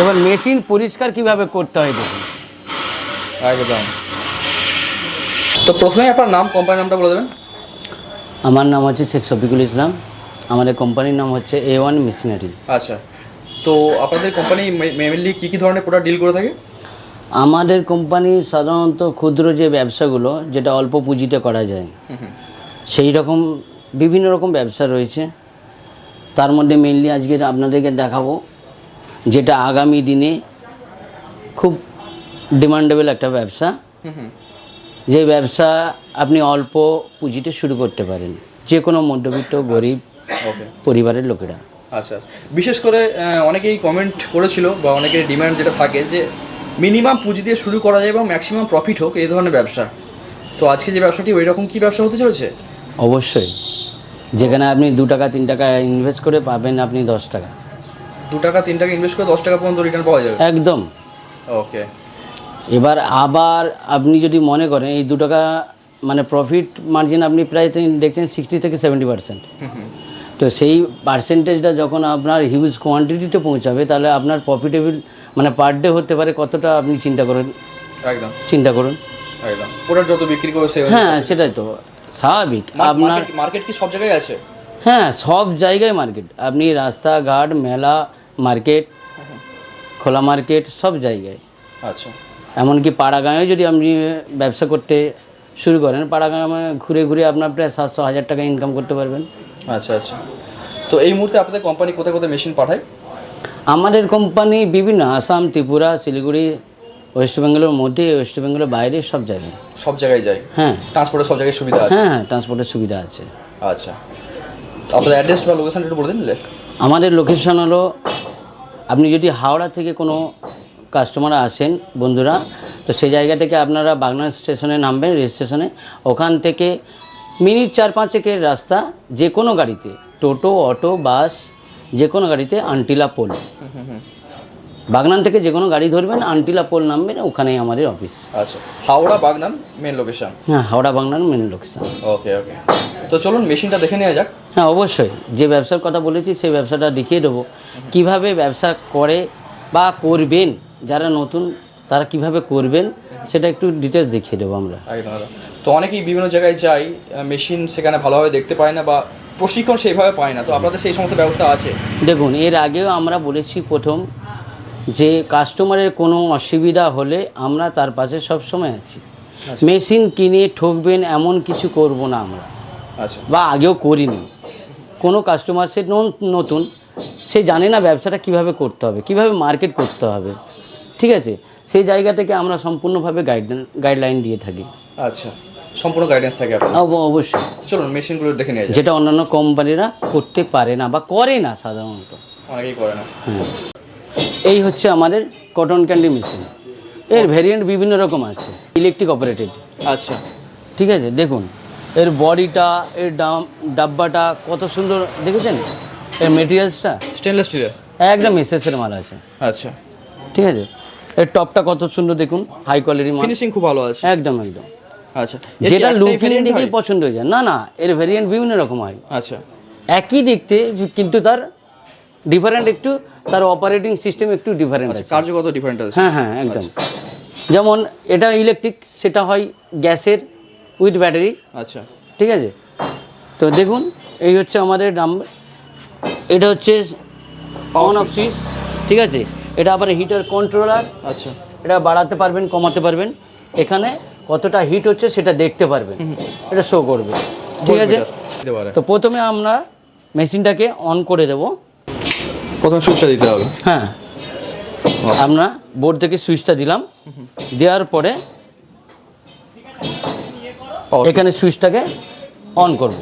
এবার মেশিন পরিষ্কার কীভাবে করতে হয় দেখুন। একদম। তো প্রথমে আপনার নাম কোম্পানির নামটা বলে দেবেন। আমার নাম হচ্ছে শেখ শফিকুল ইসলাম। আমাদের কোম্পানির নাম হচ্ছে এ ওয়ান মেশিনারি আচ্ছা। তো আপনাদের কোম্পানি মেনলি কী কী ধরনের প্রোডাক্ট ডিল করে থাকে? আমাদের কোম্পানি সাধারণত ক্ষুদ্র যে ব্যবসাগুলো যেটা অল্প পুঁজিতে করা যায় সেই রকম বিভিন্ন রকম ব্যবসা রয়েছে। তার মধ্যে মেনলি আজকে আপনাদেরকে দেখাবো যেটা আগামী দিনে খুব ডিমান্ডেবল একটা ব্যবসা। যে ব্যবসা আপনি অল্প পুঁজিতে শুরু করতে পারেন। যে কোনো মধ্যবিত্ত গরিব পরিবারের লোকেরা। আচ্ছা। বিশেষ করে অনেকেই কমেন্ট করেছিল বা অনেকের ডিমান্ড যেটা থাকে যে মিনিমাম পুঁজি দিয়ে শুরু করা যায় এবং ম্যাক্সিমাম প্রফিট হোক এই ধরনের ব্যবসা। তো আজকে যে ব্যবসাটি ওই রকম কী ব্যবসা হতে চলেছে? অবশ্যই। যেখানে আপনি দু টাকা তিন টাকা ইনভেস্ট করে পাবেন আপনি দশ টাকা। দু টাকা তিন টাকা ইনভেস্ট করে দশ টাকা পর্যন্ত রিটার্ন পাওয়া যাবে? একদম। ওকে এবার আবার আপনি যদি মনে করেন এই দু টাকা মানে প্রফিট মার্জিন আপনি প্রায় দেখছেন সিক্সটি থেকে সেভেন্টি পার্সেন্ট তো সেই পার্সেন্টেজটা যখন আপনার হিউজ কোয়ান্টিটিতে পৌঁছাবে তাহলে আপনার প্রফিটেবল মানে পার ডে হতে পারে কতটা আপনি চিন্তা করেন? একদম। চিন্তা করুন। একদম। ওটা যত বিক্রি করবে হ্যাঁ সেটাই তো। স্বাভাবিক। আপনার মার্কেট কি সব জায়গায় আছে? হ্যাঁ সব জায়গায় মার্কেট আপনি রাস্তাঘাট মেলা মার্কেট খোলা মার্কেট সব জায়গায়। আচ্ছা। এমনকি পাড়াগাঁয়েও যদি আপনি ব্যবসা করতে শুরু করেন পাড়াগাঁয়ে ঘুরে ঘুরে আপনার প্রায় সাতশো হাজার টাকা ইনকাম করতে পারবেন। আচ্ছা আচ্ছা। তো এই মুহূর্তে আপনাদের কোম্পানি কোথায় কোথায় মেশিন পাঠায়? আমাদের কোম্পানি বিভিন্ন আসাম ত্রিপুরা শিলিগুড়ি ওয়েস্ট বেঙ্গলের মধ্যে ওয়েস্ট বেঙ্গলের বাইরে সব জায়গায়। সব জায়গায় যায়? হ্যাঁ। ট্রান্সপোর্টের সব জায়গায় সুবিধা আছে? হ্যাঁ হ্যাঁ ট্রান্সপোর্টের সুবিধা আছে। আচ্ছা। তো আপনাদের অ্যাড্রেস বা লোকেশন একটু বলে দিন আমাদের লোকেশন হলো আপনি যদি হাওড়া থেকে কোনো কাস্টমার আসেন বন্ধুরা তো সেই জায়গা থেকে আপনারা বাগনান স্টেশনে নামবেন রেল স্টেশনে। ওখান থেকে মিনিট চার পাঁচেকের রাস্তা যে কোনো গাড়িতে টোটো অটো বাস যে কোনো গাড়িতে আন্টিলা পোল। বাগনান থেকে যে কোনো গাড়ি ধরবেন আন্টিলা পোল নামবেন ওখানেই আমাদের অফিস। আচ্ছা হাওড়া বাগনান মেন লোকেশন হ্যাঁ Howrah Bagnan main location okay okay তো চলুন মেশিনটা দেখে নেওয়া যাক। হ্যাঁ অবশ্যই। যে ব্যবসার কথা বলেছি সেই ব্যবসাটা দেখিয়ে দেবো। কীভাবে ব্যবসা করে বা করবেন যারা নতুন তারা কীভাবে করবেন সেটা একটু ডিটেলস দেখিয়ে দেবো আমরা। তো অনেকেই বিভিন্ন জায়গায় যাই মেশিন সেখানে ভালোভাবে দেখতে পায় না বা প্রশিক্ষণ সেইভাবে পায় না। তো আপনাদের সেই সমস্ত ব্যবস্থা আছে? দেখুন এর আগেও আমরা বলেছি প্রথম যে কাস্টমারের কোনো অসুবিধা হলে আমরা তার পাশে সবসময় আছি। মেশিন কিনে ঠকবেন এমন কিছু করব না আমরা। আচ্ছা। বা আগেও করিনি। কোনো কাস্টমার সে নতুন সে জানে না ব্যবসাটা কীভাবে করতে হবে কীভাবে মার্কেট করতে হবে ঠিক আছে? সেই জায়গা থেকে আমরা সম্পূর্ণভাবে গাইডলাইন গাইডলাইন দিয়ে থাকি। আচ্ছা সম্পূর্ণ গাইডেন্স থাকে অবশ্যই। চলুন মেশিনগুলো দেখে যাক। যেটা অন্যান্য কোম্পানিরা করতে পারে না বা করে না সাধারণত। অনেকেই করে না। হ্যাঁ। এই হচ্ছে আমাদের কটন ক্যান্ডি মেশিন এর ভেরিয়েন্ট বিভিন্ন রকম আছে ইলেকট্রিক অপারেটেড আচ্ছা। ঠিক আছে? দেখুন এর বডিটা এর ডাম ডাব্বাটা কত সুন্দর দেখেছেন? এর মেটেরিয়ালসটা স্টেনলেস স্টিলের একদম এসএসের মাল আছে। আচ্ছা। ঠিক আছে? এর টপটা কত সুন্দর দেখুন হাই কোয়ালিটির মাল। ফিনিশিং খুব ভালো আছে। একদম একদম। আচ্ছা। যেটা লুকিং দেখেই পছন্দ হয়ে যায়। না না এর ভেরিয়েন্ট বিভিন্ন রকম হয়। আচ্ছা। একই দেখতে কিন্তু তার ডিফারেন্ট একটু তার অপারেটিং সিস্টেম একটু ডিফারেন্ট আছে। কার্যগত ডিফারেন্ট আছে। হ্যাঁ হ্যাঁ একদম। যেমন এটা ইলেকট্রিক সেটা হয় গ্যাসের উইথ ব্যাটারি। আচ্ছা। ঠিক আছে? তো দেখুন এই হচ্ছে আমাদের নাম্বার এটা হচ্ছে অন অফ সুইচ ঠিক আছে? এটা আবার হিটার কন্ট্রোলার আচ্ছা। এটা বাড়াতে পারবেন কমাতে পারবেন। এখানে কতটা হিট হচ্ছে সেটা দেখতে পারবেন। এটা শো করবে। ঠিক আছে? তো প্রথমে আমরা মেশিনটাকে অন করে দেব। প্রথম সুইচটা দিতে হবে। হ্যাঁ। আমরা বোর্ড থেকে সুইচটা দিলাম। দেওয়ার পরে এখানে সুইচটাকে অন করব।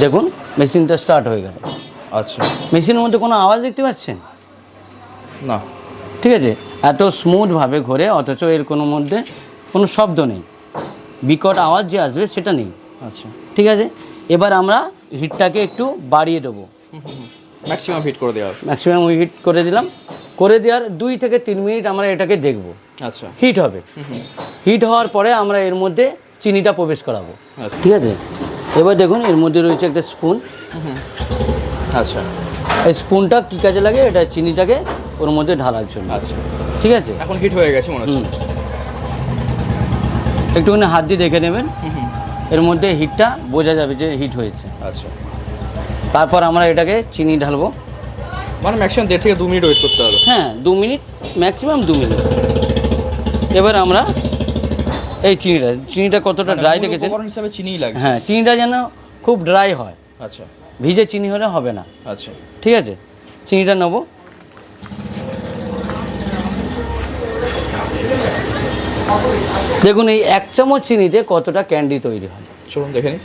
দেখুন মেশিনটা স্টার্ট হয়ে গেল। আচ্ছা। মেশিনের মধ্যে কোনো আওয়াজ দেখতে পাচ্ছেন? না। ঠিক আছে? এত স্মুথভাবে ঘোরে অথচ এর কোনো মধ্যে কোনো শব্দ নেই। বিকট আওয়াজ যে আসবে সেটা নেই। আচ্ছা। ঠিক আছে? এবার আমরা হিটটাকে একটু বাড়িয়ে দেবো। ম্যাক্সিমাম হিট করে দেওয়া ম্যাক্সিমাম হিট করে দিলাম। করে দেওয়ার দুই থেকে তিন মিনিট আমরা এটাকে দেখব। আচ্ছা। হিট হবে। হিট হওয়ার পরে আমরা এর মধ্যে চিনিটা প্রবেশ করাবো। আচ্ছা। ঠিক আছে? এবার দেখুন এর মধ্যে রয়েছে একটা স্পুন আচ্ছা। এই স্পুনটা কী কাজে লাগে? এটা চিনিটাকে ওর মধ্যে ঢালার জন্য। আচ্ছা। ঠিক আছে? এখন হিট হয়ে গেছে মনে হচ্ছে। একটুখানি হাত দিয়ে দেখে নেবেন। এর মধ্যে হিটটা বোঝা যাবে যে হিট হয়েছে। আচ্ছা। তারপর আমরা এটাকে চিনি ঢালবো। মানে ম্যাক্সিমাম দেড় থেকে দু মিনিট ওয়েট করতে হবে। হ্যাঁ দু মিনিট ম্যাক্সিমাম দু মিনিট। এবার আমরা এই চিনিটা চিনিটা কতটা ড্রাই রেখেছেন হিসাবে চিনিই লাগছে। হ্যাঁ চিনিটা যেন খুব ড্রাই হয়। আচ্ছা। ভিজে চিনি হলে হবে না। আচ্ছা। ঠিক আছে? চিনিটা নেব। দেখুন এই এক চামচ চিনিতে কতটা ক্যান্ডি তৈরি হয়? চলুন দেখে নিই।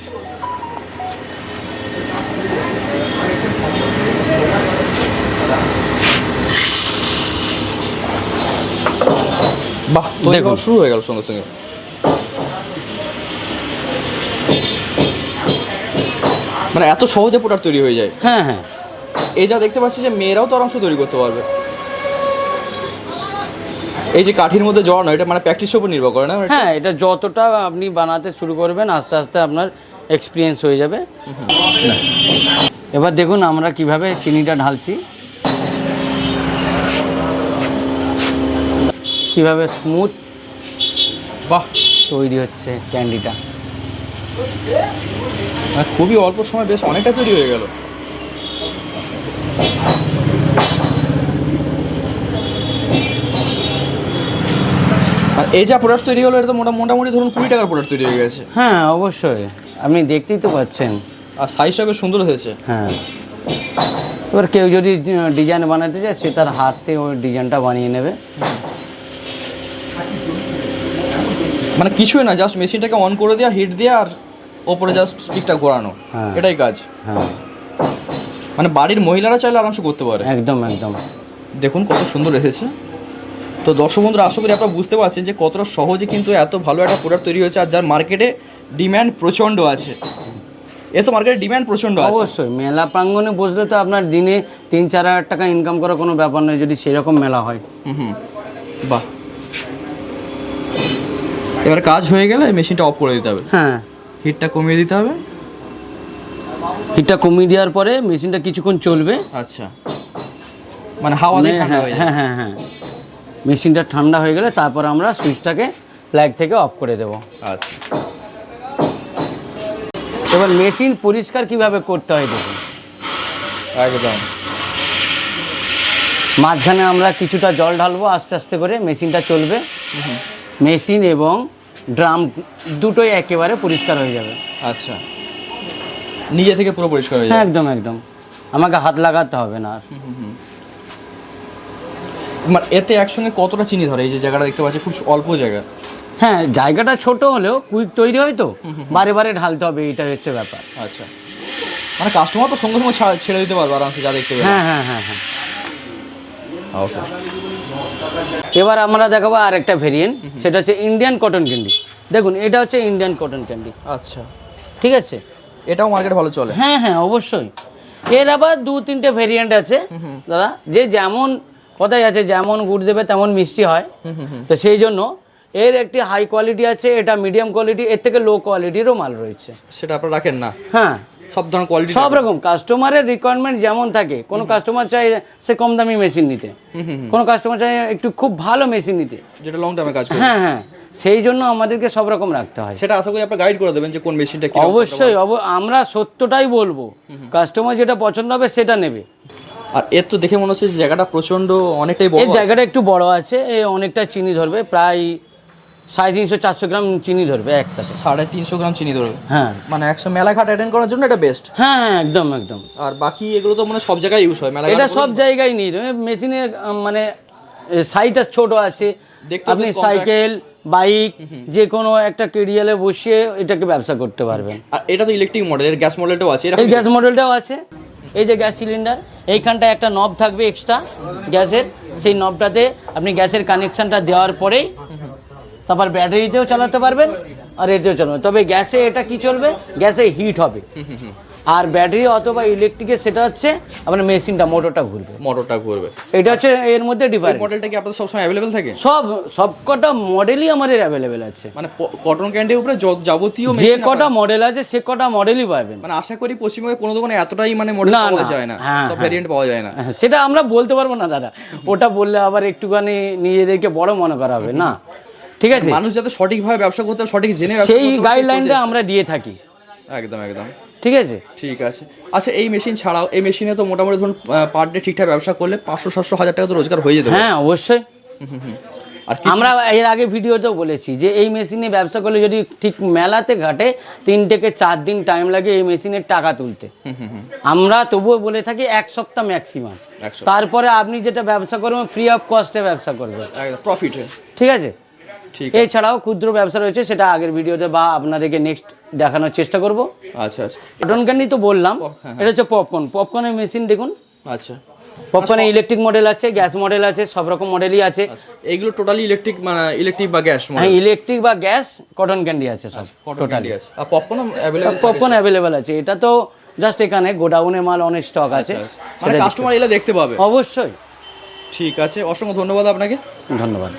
বাহ দেখুন। শুরু হয়ে গেল সঙ্গে সঙ্গে। মানে এত সহজে প্রোডাক্ট তৈরি হয়ে যায়। হ্যাঁ হ্যাঁ। এই যা দেখতে পাচ্ছি যে মেয়েরাও তো আরামসে তৈরি করতে পারবে। এই যে কাঠির মধ্যে জড়ানো এটা মানে প্র্যাকটিসের উপর নির্ভর করে না? হ্যাঁ এটা যতটা আপনি বানাতে শুরু করবেন আস্তে আস্তে আপনার এক্সপিরিয়েন্স হয়ে যাবে। এবার দেখুন আমরা কীভাবে চিনিটা ঢালছি। কীভাবে স্মুথ বাহ তৈরি হচ্ছে ক্যান্ডিটা খুবই অল্প সময় বেশ অনেকটা তৈরি হয়ে গেল। আর এই যা প্রোডাক্ট তৈরি হলো এটা তো মোটা- মোটামুটি ধরুন কুড়ি টাকার প্রোডাক্ট তৈরি হয়ে গেছে। হ্যাঁ অবশ্যই। আপনি দেখতেই তো পাচ্ছেন। আর সাইজটা বেশ সুন্দর হয়েছে। হ্যাঁ। এবার কেউ যদি ডিজাইন বানাতে চায় সে তার হাতে ওই ডিজাইনটা বানিয়ে নেবে। মানে কিছুই না জাস্ট মেশিনটাকে অন করে দেওয়া হিট দেওয়া আর ওপরে জাস্ট স্টিকটা ঘোরানো। হ্যাঁ। এটাই কাজ। হ্যাঁ। মানে বাড়ির মহিলারা চাইলে আরামসে করতে পারে। একদম একদম। দেখুন কত সুন্দর এসেছে। তো দর্শক বন্ধুরা আশা করি আপনারা বুঝতে পারছেন যে কতটা সহজে কিন্তু এত ভালো একটা প্রোডাক্ট তৈরি হয়েছে আর যার মার্কেটে ডিম্যান্ড প্রচণ্ড আছে। এ তো মার্কেটে ডিম্যান্ড প্রচণ্ড আছে। অবশ্যই মেলা প্রাঙ্গণে বসলে তো আপনার দিনে তিন চার হাজার টাকা ইনকাম করার কোনো ব্যাপার নয় যদি সেরকম মেলা হয়। হুম হুম। বাহ। এবার কাজ হয়ে গেলে মেশিনটা অফ করে দিতে হবে। হ্যাঁ। হিটটা কমিয়ে দিতে হবে। হিটটা কমিয়ে দেওয়ার পরে মেশিনটা কিছুক্ষণ চলবে। আচ্ছা। মানে হাওয়া দিয়ে ঠান্ডা হ্যাঁ হয়ে হ্যাঁ হ্যাঁ হ্যাঁ। মেশিনটা ঠান্ডা হয়ে গেলে তারপর আমরা সুইচটাকে ফ্ল্যাগ থেকে অফ করে দেব। আচ্ছা। এবার মেশিন পরিষ্কার কীভাবে করতে হয় দেখুন। একদম। মাঝখানে আমরা কিছুটা জল ঢালবো আস্তে আস্তে করে মেশিনটা চলবে। মেশিন এবং ড্রাম দুটোই একেবারে পরিষ্কার হয়ে যাবে। আচ্ছা। নিজে থেকে পুরো পরিষ্কার হয়ে যাবে? একদম একদম। আমাকে হাত লাগাতে হবে না আর। মানে এতে একসঙ্গে কতটা চিনি ধরে? এই যে জায়গাটা দেখতে পাচ্ছি খুব অল্প জায়গা। হ্যাঁ জায়গাটা ছোট হলেও কুইক তৈরি হয় তো। বারে বারে ঢালতে হবে এটা হচ্ছে ব্যাপার। আচ্ছা। মানে কাস্টমার তো সঙ্গে সঙ্গে ছেড়ে দিতে পারবে আরামসে যা দেখতে হ্যাঁ হ্যাঁ হ্যাঁ হ্যাঁ। ওকে এবার আমরা দেখাবো আর একটা ভেরিয়েন্ট সেটা হচ্ছে ইন্ডিয়ান কটন ক্যান্ডি দেখুন এটা হচ্ছে ইন্ডিয়ান কটন ক্যান্ডি আচ্ছা। ঠিক আছে? এটাও মার্কেট ভালো চলে। হ্যাঁ হ্যাঁ অবশ্যই। এর আবার দু তিনটে ভেরিয়েন্ট আছে। দাদা যে যেমন কথাই আছে যেমন গুড় দেবে তেমন মিষ্টি হয়। তো সেই জন্য এর একটি হাই কোয়ালিটি আছে এটা মিডিয়াম কোয়ালিটি এর থেকে লো কোয়ালিটিরও মাল রয়েছে। সেটা আপনারা রাখেন না। হ্যাঁ। সব ধরনের কোয়ালিটি সব রকম। কাস্টমারের রিকোয়ারমেন্ট যেমন থাকে কোনো কাস্টমার চাই সে কম দামি মেশিন নিতে। কোনো কাস্টমার চাই একটু খুব ভালো মেশিন নিতে। যেটা লং টাইমে কাজ করে। হ্যাঁ হ্যাঁ। সেই জন্য আমাদেরকে সব রকম রাখতে হয়। সেটা আশা করি আপনারা গাইড করে দেবেন যে কোন মেশিনটা কি অবশ্যই অব- আমরা সত্যটাই বলব। কাস্টমার যেটা পছন্দ হবে সেটা নেবে। আর এর তো দেখে মনে হচ্ছে জায়গাটা প্রচণ্ড অনেকটাই বড় জায়গাটা একটু বড় আছে এ অনেকটা চিনি ধরবে প্রায় সাড়ে তিনশো চারশো গ্রাম চিনি ধরবে একসাথে। সাড়ে তিনশো গ্রাম চিনি ধরবে? হ্যাঁ। মানে একশো মেলা ঘাট অ্যাটেন্ড করার জন্য এটা বেস্ট হ্যাঁ হ্যাঁ একদম একদম। আর বাকি এগুলো তো মানে সব জায়গায় ইউজ হয় মেলা এটা সব জায়গায় নিয়ে যাবে মেশিনের মানে সাইজটা ছোট আছে। আপনি সাইকেল বাইক যে কোনো একটা কেরিয়ালে বসিয়ে এটাকে ব্যবসা করতে পারবেন। আর এটা তো ইলেকট্রিক মডেল এর গ্যাস মডেলটাও আছে এই গ্যাস মডেলটাও আছে। এই যে গ্যাস সিলিন্ডার এইখানটায় একটা নব থাকবে এক্সট্রা গ্যাসের। সেই নবটাতে আপনি গ্যাসের কানেকশনটা দেওয়ার পরেই তারপর ব্যাটারিতেও চালাতে পারবেন আর এতেও চালাবেন তবে গ্যাসে এটা কি চলবে? গ্যাসে হিট হবে। আর ব্যাটারি অথবা ইলেকট্রিকের সেটা হচ্ছে আপনার মেশিনটা মোটরটা ঘুরবে। মোটরটা ঘুরবে। এটা হচ্ছে এর মধ্যে এই ডিফারেন্ট মডেলটা কি আপনাদের সবসময় অ্যাভেলেবেল থাকে? সব সবকটা মডেলই আমাদের অ্যাভেলেবেল আছে। মানে কটন ক্যান্ডির উপরে যাবতীয় যে কটা মডেল আছে সে কটা মডেলই পাবেন। মানে আশা করি পশ্চিমবঙ্গে কোনো দোকানে এতটাই মানে মডেল না, পাওয়া না। যায় না। হ্যাঁ, সব হ্যাঁ। ভ্যারিয়েন্ট পাওয়া যায় না। হ্যাঁ, সেটা আমরা বলতে পারব না দাদা। ওটা বললে আবার একটুখানি নিজেদেরকে বড় মনে করা হবে না? ঠিক আছে? মানুষ যাতে সঠিকভাবে ব্যবসা করতে সঠিক জেনে সেই গাইডলাইনটা আমরা দিয়ে থাকি। একদম একদম। ঠিক আছে? ঠিক আছে। আচ্ছা এই মেশিন ছাড়াও এই মেশিনে তো মোটামুটি ধরুন পার ডে ঠিকঠাক ব্যবসা করলে পাঁচশো সাতশো হাজার টাকা তো রোজগার হয়ে যেতে হ্যাঁ অবশ্যই। আর আমরা এর আগে ভিডিওতেও বলেছি যে এই মেশিনে ব্যবসা করলে যদি ঠিক মেলাতে ঘাটে তিন থেকে চার দিন টাইম লাগে এই মেশিনের টাকা তুলতে। আমরা তবুও বলে থাকি এক সপ্তাহ ম্যাক্সিমাম তারপরে আপনি যেটা ব্যবসা করবেন ফ্রি অফ কস্টে ব্যবসা করবেন। প্রফিট ঠিক আছে? এছাড়াও ক্ষুদ্র ব্যবসা রয়েছে সেটা আগের ভিডিওতে বা আপনাদেরকে নেক্সট দেখানোর চেষ্টা করব। আচ্ছা আচ্ছা। কটন ক্যান্ডি তো বললাম হ্যাঁ, এটা হচ্ছে পপকর্ন পপকর্নের মেশিন দেখুন। আচ্ছা। পপকর্নের ইলেকট্রিক মডেল আছে গ্যাস মডেল আছে সব রকম মডেলই আছে। আচ্ছা। এইগুলো টোটালি ইলেকট্রিক মানে ইলেকট্রিক বা গ্যাস হ্যাঁ ইলেকট্রিক বা গ্যাস কটন ক্যান্ডি আছে সব টোটালি আছে। আর পপকর্ন পপকর্ন অ্যাভেলেবেল আছে। এটা তো জাস্ট এখানে গোডাউনে মাল অনেক স্টক আছে। মানে কাস্টমার এলে দেখতে পাবে। অবশ্যই। ঠিক আছে অসংখ্য ধন্যবাদ আপনাকে। ধন্যবাদ।